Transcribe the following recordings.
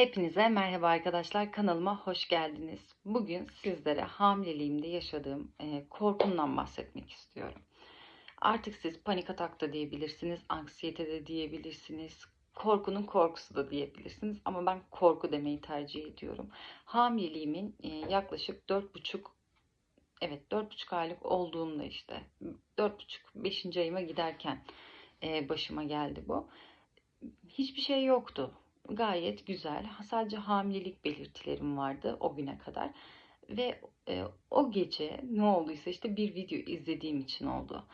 Hepinize merhaba arkadaşlar. Kanalıma hoş geldiniz. Bugün sizlere hamileliğimde yaşadığım e, korkumdan bahsetmek istiyorum. Artık siz panik atak da diyebilirsiniz, anksiyete de diyebilirsiniz, korkunun korkusu da diyebilirsiniz. Ama ben korku demeyi tercih ediyorum. Hamileliğimin e, yaklaşık 4,5 evet 4,5 aylık olduğumda işte 4,5-5. ayıma giderken e, başıma geldi bu. Hiçbir şey yoktu gayet güzel. Sadece hamilelik belirtilerim vardı o güne kadar. Ve e, o gece ne olduysa işte bir video izlediğim için oldu.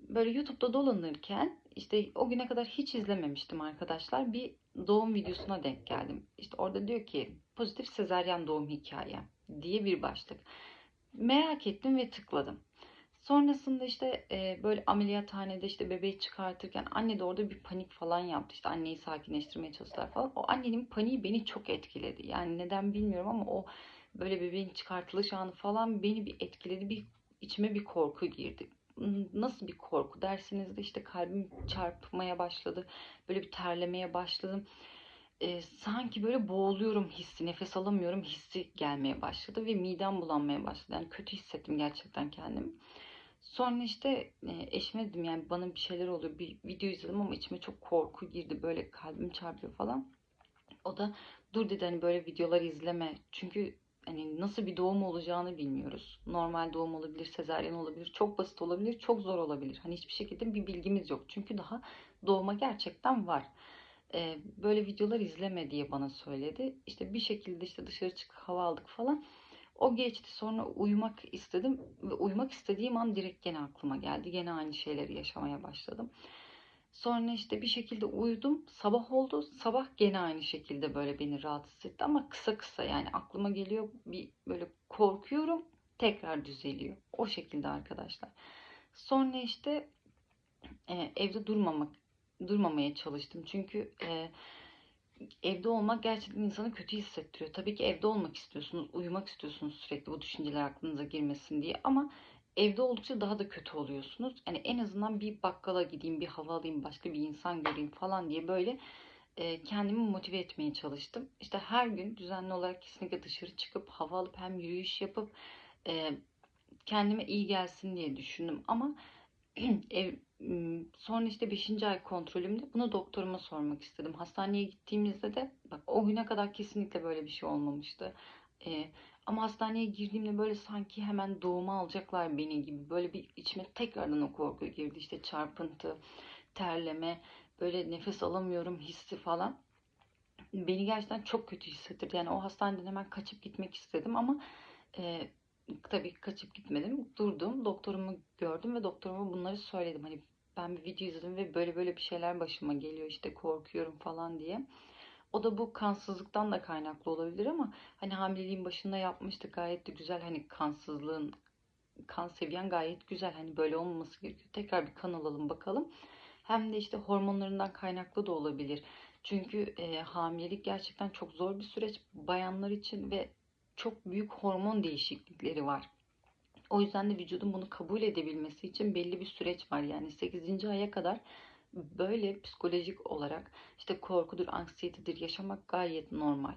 Böyle YouTube'da dolanırken işte o güne kadar hiç izlememiştim arkadaşlar. Bir doğum videosuna denk geldim. İşte orada diyor ki pozitif sezaryen doğum hikaye diye bir başlık. Merak ettim ve tıkladım. Sonrasında işte e, böyle ameliyathanede işte bebeği çıkartırken anne de orada bir panik falan yaptı. İşte anneyi sakinleştirmeye çalıştılar falan. O annenin paniği beni çok etkiledi. Yani neden bilmiyorum ama o böyle bebeğin çıkartılış anı falan beni bir etkiledi. Bir içime bir korku girdi. Nasıl bir korku dersiniz de işte kalbim çarpmaya başladı. Böyle bir terlemeye başladım. E, sanki böyle boğuluyorum hissi, nefes alamıyorum hissi gelmeye başladı ve midem bulanmaya başladı. Yani kötü hissettim gerçekten kendimi. Sonra işte e, eşime dedim yani bana bir şeyler oluyor. Bir video izledim ama içime çok korku girdi. Böyle kalbim çarpıyor falan. O da dur dedi hani böyle videolar izleme. Çünkü hani nasıl bir doğum olacağını bilmiyoruz. Normal doğum olabilir, sezaryen olabilir, çok basit olabilir, çok zor olabilir. Hani hiçbir şekilde bir bilgimiz yok. Çünkü daha doğuma gerçekten var. Ee, böyle videolar izleme diye bana söyledi. İşte bir şekilde işte dışarı çıkıp hava aldık falan. O geçti sonra uyumak istedim ve uyumak istediğim an direkt gene aklıma geldi. Gene aynı şeyleri yaşamaya başladım. Sonra işte bir şekilde uyudum. Sabah oldu. Sabah gene aynı şekilde böyle beni rahatsız etti ama kısa kısa yani aklıma geliyor bir böyle korkuyorum tekrar düzeliyor. O şekilde arkadaşlar. Sonra işte e, evde durmamak durmamaya çalıştım. Çünkü e, evde olmak gerçekten insanı kötü hissettiriyor. Tabii ki evde olmak istiyorsunuz, uyumak istiyorsunuz sürekli bu düşünceler aklınıza girmesin diye ama evde oldukça daha da kötü oluyorsunuz. Yani en azından bir bakkala gideyim, bir hava alayım, başka bir insan göreyim falan diye böyle e, kendimi motive etmeye çalıştım. İşte her gün düzenli olarak kesinlikle dışarı çıkıp hava alıp hem yürüyüş yapıp e, kendime iyi gelsin diye düşündüm ama ev, sonra işte 5. ay kontrolümde bunu doktoruma sormak istedim. Hastaneye gittiğimizde de bak o güne kadar kesinlikle böyle bir şey olmamıştı. Ee, ama hastaneye girdiğimde böyle sanki hemen doğuma alacaklar beni gibi böyle bir içime tekrardan o korku girdi. İşte çarpıntı, terleme, böyle nefes alamıyorum hissi falan. Beni gerçekten çok kötü hissettirdi. Yani o hastaneden hemen kaçıp gitmek istedim ama e, tabii kaçıp gitmedim. Durdum, doktorumu gördüm ve doktoruma bunları söyledim. Hani ben bir video izledim ve böyle böyle bir şeyler başıma geliyor işte korkuyorum falan diye. O da bu kansızlıktan da kaynaklı olabilir ama hani hamileliğin başında yapmıştık gayet de güzel hani kansızlığın kan seviyen gayet güzel hani böyle olmaması gerekiyor. Tekrar bir kan alalım bakalım. Hem de işte hormonlarından kaynaklı da olabilir. Çünkü e, hamilelik gerçekten çok zor bir süreç bayanlar için ve çok büyük hormon değişiklikleri var. O yüzden de vücudun bunu kabul edebilmesi için belli bir süreç var. Yani 8. aya kadar böyle psikolojik olarak işte korkudur, anksiyetedir yaşamak gayet normal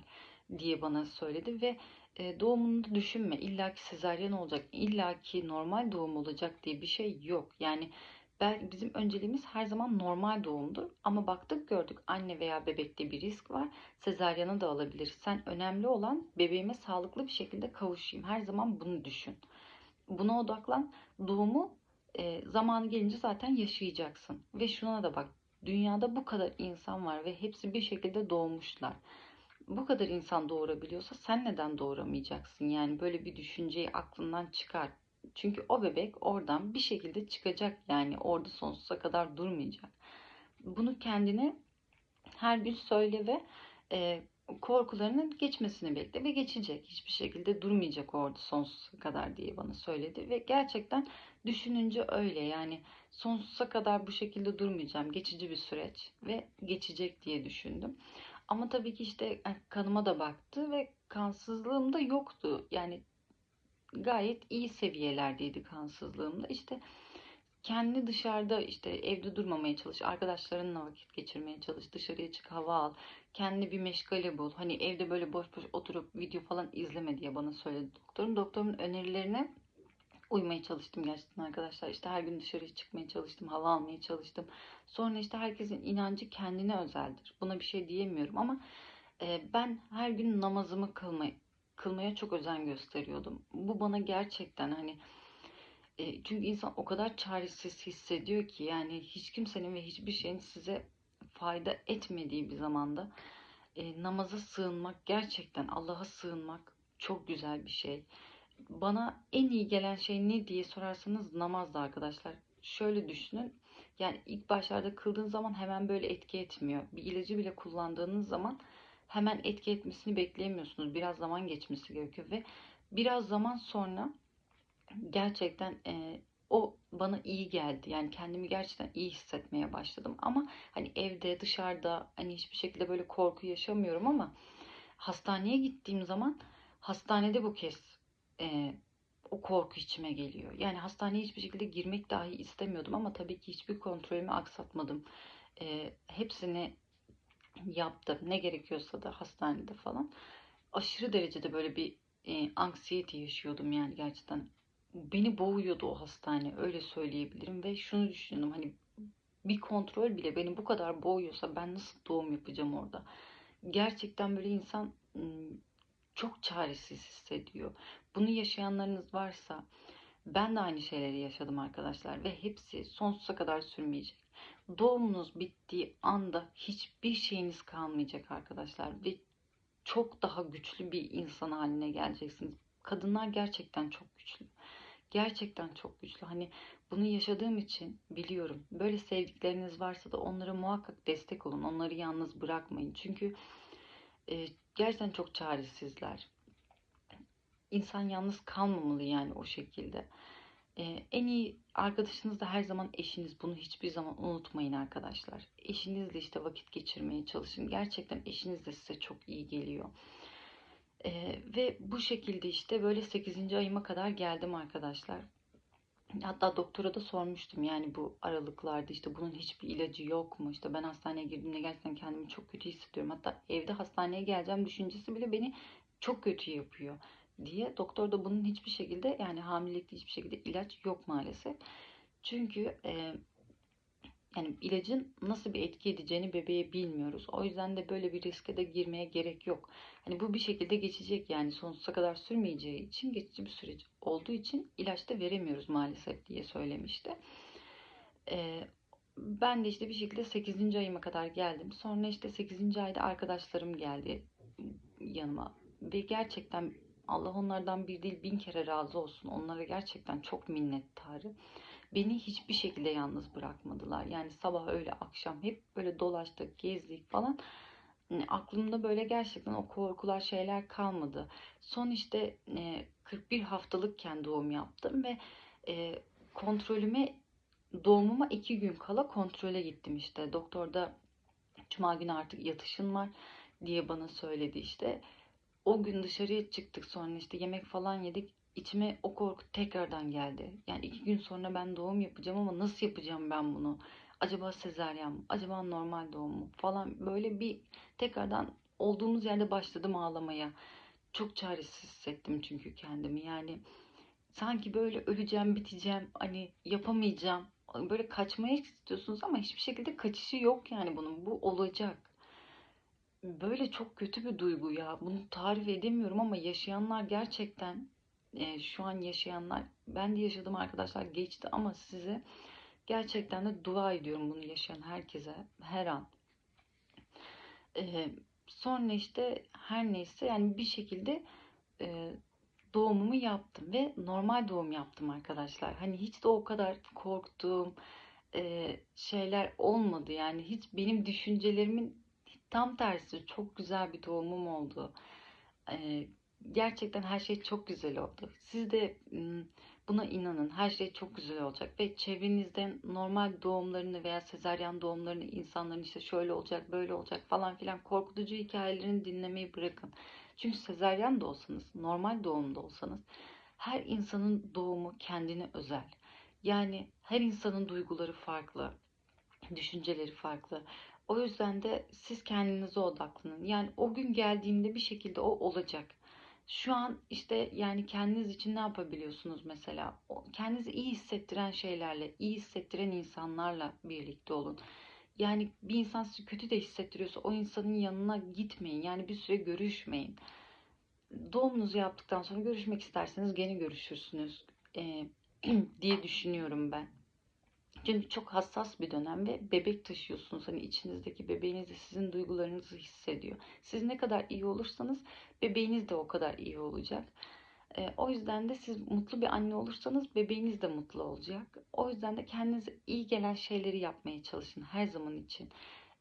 diye bana söyledi ve e, doğumunu düşünme. İlla ki sezaryen olacak, illa ki normal doğum olacak diye bir şey yok. Yani ben, bizim önceliğimiz her zaman normal doğumdur. Ama baktık gördük anne veya bebekte bir risk var. Sezaryanı da alabilir. Sen önemli olan bebeğime sağlıklı bir şekilde kavuşayım. Her zaman bunu düşün. Buna odaklan. Doğumu e, zamanı gelince zaten yaşayacaksın. Ve şuna da bak. Dünyada bu kadar insan var ve hepsi bir şekilde doğmuşlar. Bu kadar insan doğurabiliyorsa sen neden doğuramayacaksın? Yani böyle bir düşünceyi aklından çıkar. Çünkü o bebek oradan bir şekilde çıkacak yani orada sonsuza kadar durmayacak. Bunu kendine her gün söyle ve e, korkularının geçmesini bekle ve geçecek. Hiçbir şekilde durmayacak orada sonsuza kadar diye bana söyledi ve gerçekten düşününce öyle yani sonsuza kadar bu şekilde durmayacağım. Geçici bir süreç ve geçecek diye düşündüm. Ama tabii ki işte kanıma da baktı ve kansızlığım da yoktu. Yani gayet iyi seviyelerdeydi kansızlığımda. İşte kendi dışarıda işte evde durmamaya çalış, arkadaşlarınla vakit geçirmeye çalış, dışarıya çık, hava al, kendi bir meşgale bul. Hani evde böyle boş boş oturup video falan izleme diye bana söyledi doktorum. Doktorumun önerilerine uymaya çalıştım gerçekten arkadaşlar. İşte her gün dışarıya çıkmaya çalıştım, hava almaya çalıştım. Sonra işte herkesin inancı kendine özeldir. Buna bir şey diyemiyorum ama e, ben her gün namazımı kılmaya, kılmaya çok özen gösteriyordum. Bu bana gerçekten hani e, çünkü insan o kadar çaresiz hissediyor ki yani hiç kimsenin ve hiçbir şeyin size fayda etmediği bir zamanda e, namaza sığınmak gerçekten Allah'a sığınmak çok güzel bir şey. Bana en iyi gelen şey ne diye sorarsanız namazdı arkadaşlar. Şöyle düşünün. Yani ilk başlarda kıldığın zaman hemen böyle etki etmiyor. Bir ilacı bile kullandığınız zaman hemen etki etmesini bekleyemiyorsunuz. Biraz zaman geçmesi gerekiyor ve biraz zaman sonra gerçekten e, o bana iyi geldi. Yani kendimi gerçekten iyi hissetmeye başladım. Ama hani evde, dışarıda hani hiçbir şekilde böyle korku yaşamıyorum ama hastaneye gittiğim zaman hastanede bu kez e, o korku içime geliyor. Yani hastaneye hiçbir şekilde girmek dahi istemiyordum ama tabii ki hiçbir kontrolümü aksatmadım. E, hepsini yaptım. Ne gerekiyorsa da hastanede falan. Aşırı derecede böyle bir e, anksiyete yaşıyordum yani gerçekten beni boğuyordu o hastane öyle söyleyebilirim ve şunu düşündüm hani bir kontrol bile beni bu kadar boğuyorsa ben nasıl doğum yapacağım orada? Gerçekten böyle insan çok çaresiz hissediyor. Bunu yaşayanlarınız varsa ben de aynı şeyleri yaşadım arkadaşlar ve hepsi sonsuza kadar sürmeyecek. Doğumunuz bittiği anda hiçbir şeyiniz kalmayacak arkadaşlar ve çok daha güçlü bir insan haline geleceksiniz. Kadınlar gerçekten çok güçlü gerçekten çok güçlü. Hani bunu yaşadığım için biliyorum. Böyle sevdikleriniz varsa da onlara muhakkak destek olun. Onları yalnız bırakmayın. Çünkü e, gerçekten çok çaresizler. İnsan yalnız kalmamalı yani o şekilde. E, en iyi arkadaşınız da her zaman eşiniz. Bunu hiçbir zaman unutmayın arkadaşlar. Eşinizle işte vakit geçirmeye çalışın. Gerçekten eşiniz de size çok iyi geliyor. Ee, ve bu şekilde işte böyle 8. ayıma kadar geldim arkadaşlar. Hatta doktora da sormuştum yani bu aralıklarda işte bunun hiçbir ilacı yok mu? İşte ben hastaneye girdiğimde gerçekten kendimi çok kötü hissediyorum. Hatta evde hastaneye geleceğim düşüncesi bile beni çok kötü yapıyor diye. Doktor da bunun hiçbir şekilde yani hamilelikte hiçbir şekilde ilaç yok maalesef. Çünkü e, yani ilacın nasıl bir etki edeceğini bebeğe bilmiyoruz. O yüzden de böyle bir riske de girmeye gerek yok. Hani bu bir şekilde geçecek yani sonsuza kadar sürmeyeceği için geçici bir süreç olduğu için ilaç da veremiyoruz maalesef diye söylemişti. Ee, ben de işte bir şekilde 8. ayıma kadar geldim. Sonra işte 8. ayda arkadaşlarım geldi yanıma. Ve gerçekten Allah onlardan bir değil bin kere razı olsun. Onlara gerçekten çok minnettarım. Beni hiçbir şekilde yalnız bırakmadılar. Yani sabah öyle akşam hep böyle dolaştık, gezdik falan. Yani aklımda böyle gerçekten o korkular şeyler kalmadı. Son işte 41 haftalıkken doğum yaptım ve e, kontrolüme doğumuma iki gün kala kontrole gittim işte. Doktor da cuma günü artık yatışın var diye bana söyledi işte. O gün dışarıya çıktık sonra işte yemek falan yedik içime o korku tekrardan geldi. Yani iki gün sonra ben doğum yapacağım ama nasıl yapacağım ben bunu? Acaba sezaryen mi? Acaba normal doğum mu? Falan böyle bir tekrardan olduğumuz yerde başladım ağlamaya. Çok çaresiz hissettim çünkü kendimi. Yani sanki böyle öleceğim, biteceğim, hani yapamayacağım. Böyle kaçmaya istiyorsunuz ama hiçbir şekilde kaçışı yok yani bunun. Bu olacak. Böyle çok kötü bir duygu ya. Bunu tarif edemiyorum ama yaşayanlar gerçekten e, şu an yaşayanlar ben de yaşadım arkadaşlar geçti ama size gerçekten de dua ediyorum bunu yaşayan herkese her an. E, sonra işte her neyse yani bir şekilde e, doğumumu yaptım ve normal doğum yaptım arkadaşlar. Hani hiç de o kadar korktuğum e, şeyler olmadı yani hiç benim düşüncelerimin tam tersi çok güzel bir doğumum oldu. E, gerçekten her şey çok güzel oldu. Siz de buna inanın. Her şey çok güzel olacak ve çevrenizden normal doğumlarını veya sezaryen doğumlarını insanların işte şöyle olacak, böyle olacak falan filan korkutucu hikayelerini dinlemeyi bırakın. Çünkü sezaryen de olsanız, normal doğumda olsanız her insanın doğumu kendine özel. Yani her insanın duyguları farklı, düşünceleri farklı. O yüzden de siz kendinize odaklanın. Yani o gün geldiğinde bir şekilde o olacak. Şu an işte yani kendiniz için ne yapabiliyorsunuz mesela? Kendinizi iyi hissettiren şeylerle, iyi hissettiren insanlarla birlikte olun. Yani bir insan sizi kötü de hissettiriyorsa o insanın yanına gitmeyin. Yani bir süre görüşmeyin. Doğumunuzu yaptıktan sonra görüşmek isterseniz gene görüşürsünüz eee, diye düşünüyorum ben. Çünkü çok hassas bir dönem ve bebek taşıyorsunuz. Hani içinizdeki bebeğiniz de sizin duygularınızı hissediyor. Siz ne kadar iyi olursanız bebeğiniz de o kadar iyi olacak. Ee, o yüzden de siz mutlu bir anne olursanız bebeğiniz de mutlu olacak. O yüzden de kendinize iyi gelen şeyleri yapmaya çalışın her zaman için.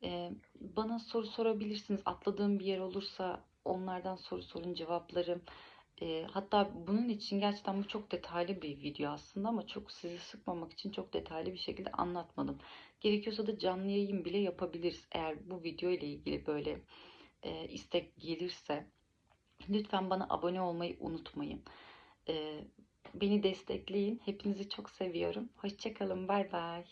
Ee, bana soru sorabilirsiniz. Atladığım bir yer olursa onlardan soru sorun cevaplarım. Ee, hatta bunun için gerçekten bu çok detaylı bir video aslında ama çok sizi sıkmamak için çok detaylı bir şekilde anlatmadım. Gerekiyorsa da canlı yayın bile yapabiliriz. Eğer bu video ile ilgili böyle e, istek gelirse lütfen bana abone olmayı unutmayın. Ee, beni destekleyin. Hepinizi çok seviyorum. Hoşçakalın. Bay bay.